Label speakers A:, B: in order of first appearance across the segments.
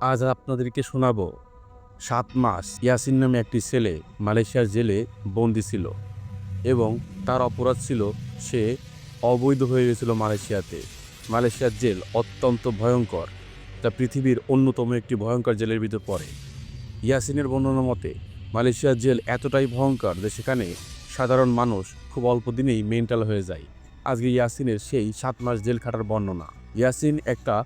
A: আজ আপনাদেরকে শোনাব, সাত মাস ইয়াসিন নামে একটি ছেলে মালয়েশিয়ার জেলে বন্দি ছিল এবং তার অপরাধ ছিল সে অবৈধ হয়ে গেছিল মালয়েশিয়াতে। মালয়েশিয়ার জেল অত্যন্ত ভয়ঙ্কর তা পৃথিবীর অন্যতম একটি ভয়ঙ্কর জেলের ভিতর পড়ে। ইয়াসিনের বর্ণনা মতে, মালয়েশিয়ার জেল এতটাই ভয়ঙ্কর যে সেখানে সাধারণ মানুষ খুব অল্প দিনেই মেন্টাল হয়ে যায়। আজকে ইয়াসিনের সেই সাত মাস জেল খাটার বর্ণনা। ইয়াসিন একটা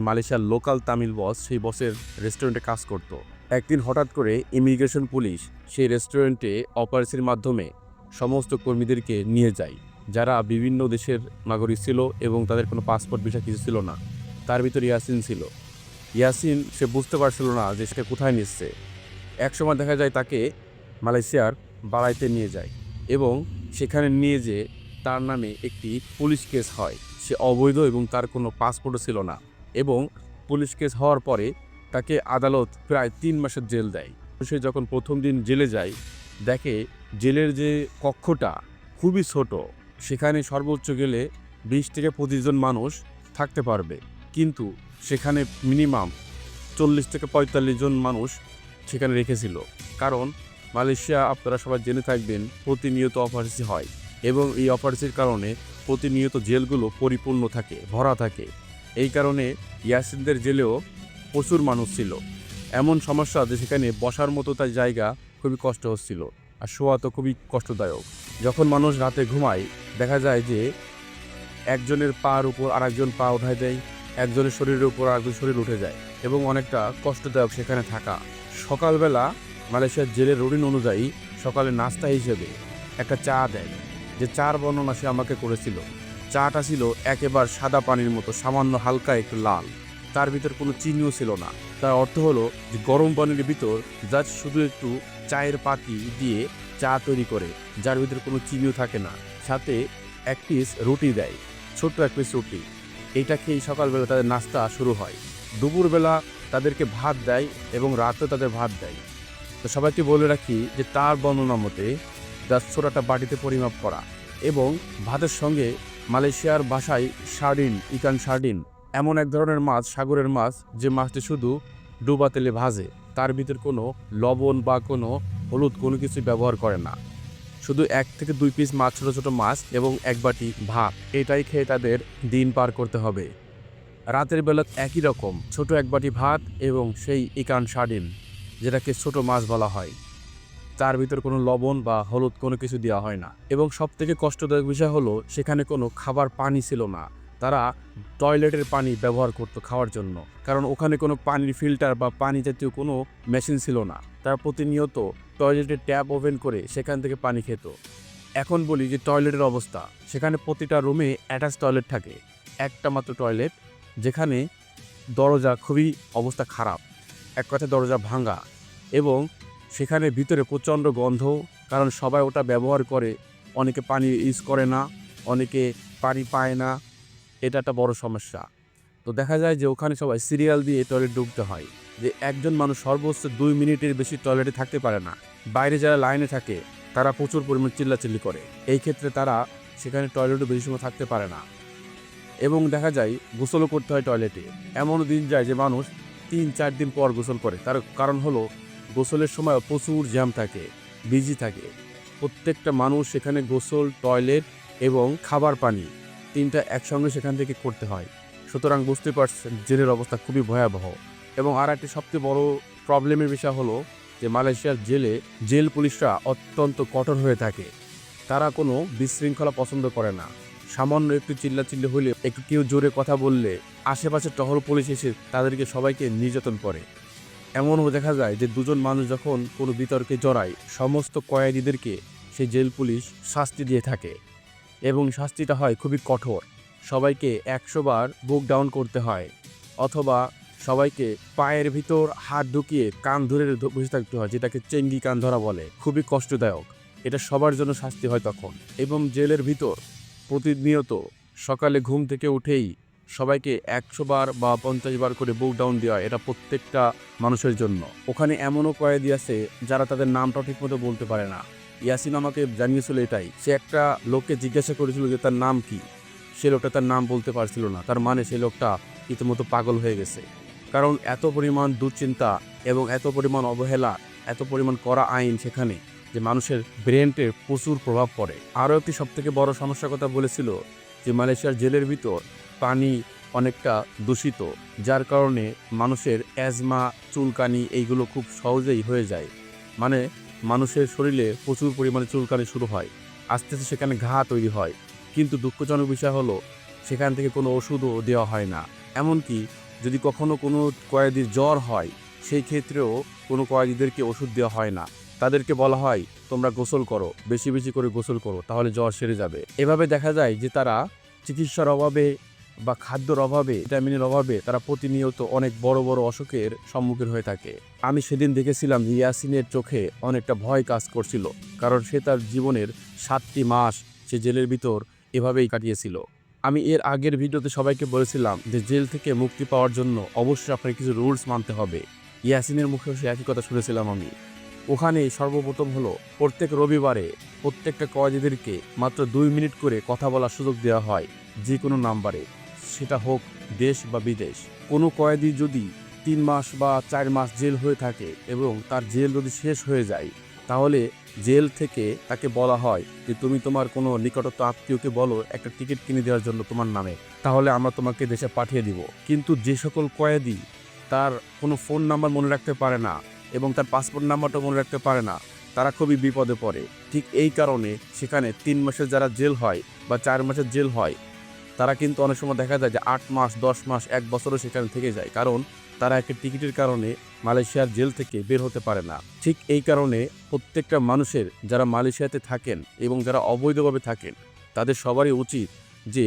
A: মালয়েশিয়ার লোকাল তামিল বস সেই বসের রেস্টুরেন্টে কাজ করত। একদিন হঠাৎ করে ইমিগ্রেশন পুলিশ সেই রেস্টুরেন্টে অপারেশনের মাধ্যমে সমস্ত কর্মীদেরকে নিয়ে যায়, যারা বিভিন্ন দেশের নাগরিক ছিল এবং তাদের কোনো পাসপোর্ট বিষয় কিছু ছিল না। তার ভিতর ইয়াসিন ছিল। ইয়াসিন, সে বুঝতে পারছিল না যে সে কোথায় নিচ্ছে। একসময় দেখা যায় তাকে মালয়েশিয়ার বাড়াইতে নিয়ে যায় এবং সেখানে নিয়ে যে তার নামে একটি পুলিশ কেস হয়। সে অবৈধ এবং তার কোনো পাসপোর্টও ছিল না। এবং পুলিশ কেস হওয়ার পরে তাকে আদালত প্রায় তিন মাসের জেল দেয়। সে যখন প্রথম দিন জেলে যায়, দেখে জেলের যে কক্ষটা খুবই ছোট, সেখানে সর্বোচ্চ গেলে বিশ থেকে পঁচিশ জন মানুষ থাকতে পারবে। কিন্তু সেখানে মিনিমাম চল্লিশ থেকে পঁয়তাল্লিশ জন মানুষ সেখানে রেখেছিল। কারণ মালয়েশিয়া আপনারা সবাই জেনে থাকবেন, প্রতিনিয়ত অপারেসি হয় এবং এই অপারেসির কারণে প্রতিনিয়ত জেলগুলো পরিপূর্ণ থাকে, ভরা থাকে। এই কারণে ইয়াসিনদের জেলেও প্রচুর মানুষ ছিল। এমন সমস্যা যে সেখানে বসার মতো তার জায়গা খুবই কষ্ট হচ্ছিল আর শোয়া তো খুবই কষ্টদায়ক। যখন মানুষ রাতে ঘুমায়, দেখা যায় যে একজনের পার উপর আরেকজন পা উঠায় দেয়, একজনের শরীরের উপর আরেকজন শরীর উঠে যায় এবং অনেকটা কষ্টদায়ক সেখানে থাকা। সকালবেলা মালয়েশিয়ার জেলের রুটিন অনুযায়ী সকালে নাস্তা হিসেবে একটা চা দেয়। যে চার বর্ণনা সে আমাকে করেছিল। চাটা ছিল একেবারে সাদা পানির মতো, সামান্য হালকা একটু লাল। তার ভিতর কোনো চিনিও ছিল না। তার অর্থ হলো যে গরম পানির ভিতর জাস্ট শুধু একটু চায়ের পাতি দিয়ে চা তৈরি করে, যার ভিতরে কোনো চিনিও থাকে না। সাথে এক পিস রুটি দেয়, ছোট্ট এক পিস রুটি। এটা খেয়েই সকালবেলা তাদের নাস্তা শুরু হয়। দুপুরবেলা তাদেরকে ভাত দেয় এবং রাতেও তাদের ভাত দেয়। তো সবাইকে বলে রাখি যে তার বর্ণনা মতে জাস্ট ছোটাটা বাটিতে পরিমাপ করা এবং ভাতের সঙ্গে মালয়েশিয়ার ভাষায় সার্ডিন, ইকান সার্ডিন, এমন এক ধরনের মাছ, সাগরের মাছ, যে মাছটি শুধু ডুবা তেলে ভাজে। তার ভিতর কোনো লবণ বা কোনো হলুদ কোনো কিছু ব্যবহার করে না। শুধু এক থেকে দুই পিস মাছ, ছোটো ছোটো মাছ এবং এক বাটি ভাত, এটাই খেয়ে তাদের দিন পার করতে হবে। রাতের বেলা একই রকম, ছোট এক বাটি ভাত এবং সেই ইকান সার্ডিন, যেটাকে ছোট মাছ বলা হয়। তার ভিতর কোনো লবণ বা হলুদ কোনো কিছু দেওয়া হয় না। এবং সব থেকে কষ্টদায়ক বিষয় হলো, সেখানে কোনো খাবার পানি ছিল না। তারা টয়লেটের পানি ব্যবহার করতো খাওয়ার জন্য। কারণ ওখানে কোনো পানির ফিল্টার বা পানি জাতীয় কোনো মেশিন ছিল না। তারা প্রতিনিয়ত টয়লেটের ট্যাপ ওপেন করে সেখান থেকে পানি খেত। এখন বলি যে টয়লেটের অবস্থা। সেখানে প্রতিটা রুমে অ্যাটাচ টয়লেট থাকে। একটা মাত্র টয়লেট, যেখানে দরজা খুবই অবস্থা খারাপ। এক কথায় দরজা ভাঙা। এবং সেখানে ভিতরে প্রচণ্ড গন্ধ, কারণ সবাই ওটা ব্যবহার করে। অনেকে পানি ইউজ করে না, অনেকে পানি পায় না। এটা একটা বড় সমস্যা। তো দেখা যায় যে ওখানে সবাই সিরিয়াল দিয়ে টয়লেট ঢুকতে হয়। যে একজন মানুষ সর্বোচ্চ দুই মিনিটের বেশি টয়লেটে থাকতে পারে না। বাইরে যারা লাইনে থাকে, তারা প্রচুর পরিমাণে চিল্লাচিল্লি করে। এই ক্ষেত্রে তারা সেখানে টয়লেটও বেশি সময় থাকতে পারে না। এবং দেখা যায় গোসলও করতে হয় টয়লেটে এমনও দিন যায় যে মানুষ তিন চার দিন পর গোসল করে। তার কারণ হলো গোসলের সময় প্রচুর জ্যাম থাকে, বিজি থাকে। প্রত্যেকটা মানুষ সেখানে গোসল, টয়লেট এবং খাবার পানি তিনটা একসঙ্গে সেখান থেকে করতে হয়। সুতরাং বুঝতে পারছেন জেলের অবস্থা খুবই ভয়াবহ। এবং আর একটি সবচেয়ে বড় প্রবলেমের বিষয় হলো যে মালয়েশিয়ার জেলে জেল পুলিশরা অত্যন্ত কঠোর হয়ে থাকে। তারা কোনো বিশৃঙ্খলা পছন্দ করে না। সামান্য একটু চিল্লাচিল্লি হলে একটু কেউ জোরে কথা বললে আশেপাশে টহল পুলিশ এসে তাদেরকে সবাইকে নির্যাতন করে। এমনও দেখা যায় যে দুজন মানুষ যখন কোনো বিতর্কে জড়ায়, সমস্ত কয়েদিদেরকে সেই জেল পুলিশ শাস্তি দিয়ে থাকে এবং শাস্তিটা হয় খুবই কঠোর। সবাইকে একশো বার বুক ডাউন করতে হয় অথবা সবাইকে পায়ের ভিতর হাত ঢুকিয়ে কান ধরে বসে থাকতে হয়, যেটাকে চেঙ্গি কান ধরা বলে। খুবই কষ্টদায়ক। এটা সবার জন্য শাস্তি হয় তখন। এবং জেলের ভিতর প্রতিনিয়ত সকালে ঘুম থেকে উঠেই সবাইকে একশো বার বা পঞ্চাশ বার করে বুক ডাউন দেওয়া এটা প্রত্যেকটা মানুষের জন্য। ওখানে এমনও কয়েদি আছে যারা তাদের নামটা ঠিকমতো বলতে পারে না। ইয়াসিন আমাকে জানিয়েছিল এটাই। সে একটা লোককে জিজ্ঞাসা করেছিল যে তার নাম কি? সে লোকটা তার নাম বলতে পারছিল না। তার মানে সে লোকটা ইতিমতো পাগল হয়ে গেছে। কারণ এত পরিমাণ দুশ্চিন্তা এবং এত পরিমাণ অবহেলা, এত পরিমাণ করা আইন সেখানে যে মানুষের ব্রেনটে প্রচুর প্রভাব পড়ে। আরও একটি সবথেকে বড় সমস্যার কথা বলেছিল যে মালয়েশিয়ার জেলের ভিতর পানি অনেকটা দূষিত, যার কারণে মানুষের অ্যাজমা, চুলকানি এইগুলো খুব সহজেই হয়ে যায়। মানে মানুষের শরীরে প্রচুর পরিমাণে চুলকানি শুরু হয়, আস্তে আস্তে সেখানে ঘা তৈরি হয়। কিন্তু দুঃখজনক বিষয় হলো, সেখান থেকে কোনো ওষুধও দেওয়া হয় না। এমনকি যদি কখনো কোনো কয়েদির জ্বর হয়, সেই ক্ষেত্রেও কোনো কয়েদিদেরকে ওষুধ দেওয়া হয় না। তাদেরকে বলা হয়, তোমরা গোসল করো, বেশি বেশি করে গোসল করো, তাহলে জ্বর সেরে যাবে। এভাবে দেখা যায় যে তারা চিকিৎসার অভাবে বা খাদ্যর অভাবে, ভিটামিনের অভাবে তারা প্রতিনিয়ত অনেক বড় বড় অসুখের সম্মুখীন হয়ে থাকে। আমি সেদিন দেখেছিলাম যে ইয়াসিনের চোখে অনেকটা ভয় কাজ করছিল, কারণ সে তার জীবনের সাতটি মাস সে জেলের ভিতর এভাবেই কাটিয়েছিল। আমি এর আগের ভিডিওতে সবাইকে বলেছিলাম যে জেল থেকে মুক্তি পাওয়ার জন্য অবশ্যই আপনাকে কিছু রুলস মানতে হবে। ইয়াসিনের মুখেও সে একই কথা শুনেছিলাম আমি। ওখানে সর্বপ্রথম হলো প্রত্যেক রবিবারে প্রত্যেকটা কয়েদিদেরকে মাত্র দুই মিনিট করে কথা বলার সুযোগ দেওয়া হয়, যে কোনো নাম্বারে। সেটা হোক দেশ বা বিদেশ। কোনো কয়েদি যদি তিন মাস বা চার মাস জেল হয়ে থাকে এবং তার জেল যদি শেষ হয়ে যায়, তাহলে জেল থেকে তাকে বলা হয় যে, তুমি তোমার কোনো নিকটত্ব আত্মীয়কে বলো, একটা টিকিট কিনে দেওয়ার জন্য তোমার নামে। তাহলে আমরা তোমাকে দেশে পাঠিয়ে দিব। কিন্তু যে সকল কয়েদি তার কোনো ফোন নাম্বার মনে রাখতে পারে না এবং তার পাসপোর্ট নাম্বারটা মনে রাখতে পারে না। তারা খুবই বিপদে পড়ে। ঠিক এই কারণে সেখানে তিন মাসের যারা জেল হয় বা চার মাসের জেল হয়, তারা কিন্তু অনেক সময় দেখা যায় যে আট মাস, দশ মাস, এক বছরও সেখানে থেকে যায়। কারণ তারা একটা টিকিটের কারণে মালয়েশিয়ার জেল থেকে বের হতে পারে না। ঠিক এই কারণে প্রত্যেকটা মানুষের যারা মালয়েশিয়াতে থাকেন এবং যারা অবৈধভাবে থাকেন, তাদের সবারই উচিত যে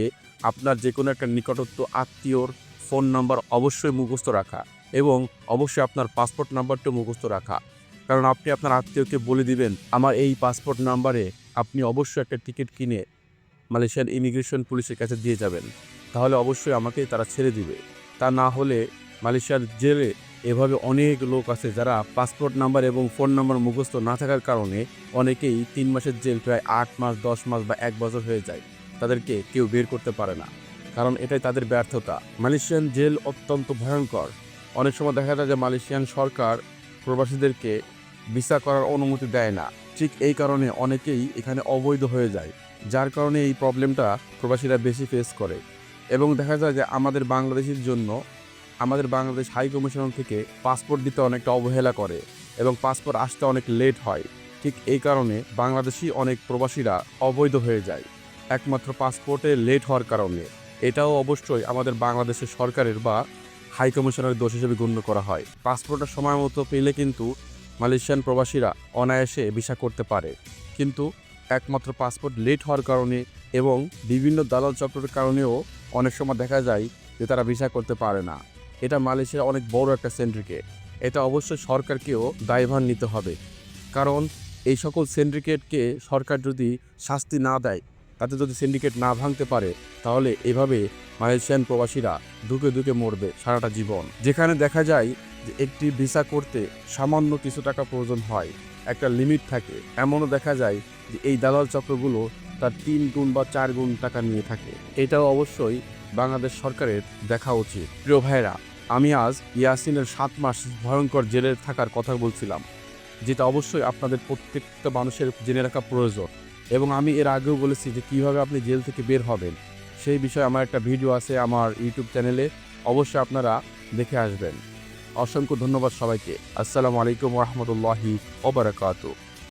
A: আপনার যে কোনো একটা নিকটত্ব আত্মীয়র ফোন নাম্বার অবশ্যই মুখস্থ রাখা। এবং অবশ্যই আপনার পাসপোর্ট নাম্বারটা মুখস্থ রাখা। কারণ আপনি আপনার আত্মীয়কে বলে দিবেন, আমার এই পাসপোর্ট নাম্বারে আপনি অবশ্যই একটা টিকিট কিনে মালয়েশিয়ান ইমিগ্রেশন পুলিশের কাছে দিয়ে যাবেন। তাহলে অবশ্যই আমাকে তারা ছেড়ে দিবে। তা না হলে মালয়েশিয়ার জেলে এভাবে অনেক লোক আছে যারা পাসপোর্ট নাম্বার এবং ফোন নাম্বার মুখস্থ না থাকার কারণে অনেকেই তিন মাসের জেল প্রায় আট মাস, দশ মাস বা এক বছর হয়ে যায়। তাদেরকে কেউ বের করতে পারে না। কারণ এটাই তাদের ব্যর্থতা। মালয়েশিয়ান জেল অত্যন্ত ভয়ঙ্কর। অনেক সময় দেখা যায় যে মালয়েশিয়ান সরকার প্রবাসীদেরকে ভিসা করার অনুমতি দেয় না। ঠিক এই কারণে অনেকেই এখানে অবৈধ হয়ে যায়, যার কারণে এই প্রবলেমটা প্রবাসীরা বেশি ফেস করে। এবং দেখা যায় যে আমাদের বাংলাদেশের জন্য, আমাদের বাংলাদেশ হাই কমিশন থেকে পাসপোর্ট দিতে অনেকটা অবহেলা করে এবং পাসপোর্ট আসতে অনেক লেট হয়। ঠিক এই কারণে বাংলাদেশি অনেক প্রবাসীরা অবৈধ হয়ে যায়, একমাত্র পাসপোর্টে লেট হওয়ার কারণে। এটাও অবশ্যই আমাদের বাংলাদেশের সরকারের বা হাই কমিশনের দোষ হিসেবে গণ্য করা হয়। পাসপোর্টের সময় মতো পেলে কিন্তু মালয়েশিয়ান প্রবাসীরা অনায়াসে ভিসা করতে পারে। কিন্তু একমাত্র পাসপোর্ট লেট হওয়ার কারণে এবং বিভিন্ন দালাল চক্রের কারণেও অনেক সময় দেখা যায় যে তারা ভিসা করতে পারে না। এটা মালয়েশিয়ার অনেক বড় একটা সেন্ট্রিকেট। এটা অবশ্যই সরকারকেও দায়ভার নিতে হবে। কারণ এই সকল সিন্ডিকেটকে সরকার যদি শাস্তি না দেয় তাতে যদি সিন্ডিকেট না ভাঙতে পারে, তাহলে এভাবে মালয়েশিয়ান প্রবাসীরা দুকে দুকে মরবে সারাটা জীবন। যেখানে দেখা যায় যে একটি ভিসা করতে সামান্য কিছু টাকা প্রয়োজন হয়, একটা লিমিট থাকে। এমনও দেখা যায় যে এই দালাল চক্রগুলো তার তিন গুণ বা চার গুণ টাকা নিয়ে থাকে। এটাও অবশ্যই বাংলাদেশ সরকারের দেখা উচিত। প্রিয় ভাইরা আমি আজ ইয়াসিনের সাত মাস ভয়ঙ্কর জেলে থাকার কথা বলছিলাম, যেটা অবশ্যই আপনাদের প্রত্যেকটা মানুষের জেনে রাখা প্রয়োজন। এবং আমি এর আগেও বলেছি যে কীভাবে আপনি জেল থেকে বের হবেন, সেই বিষয়ে আমার একটা ভিডিও আছে আমার ইউটিউব চ্যানেলে, অবশ্যই আপনারা দেখে আসবেন। অসংখ্য ধন্যবাদ সবাইকে। আসসালামু আলাইকুম রহমতুল্লাহি ওবরাকাতু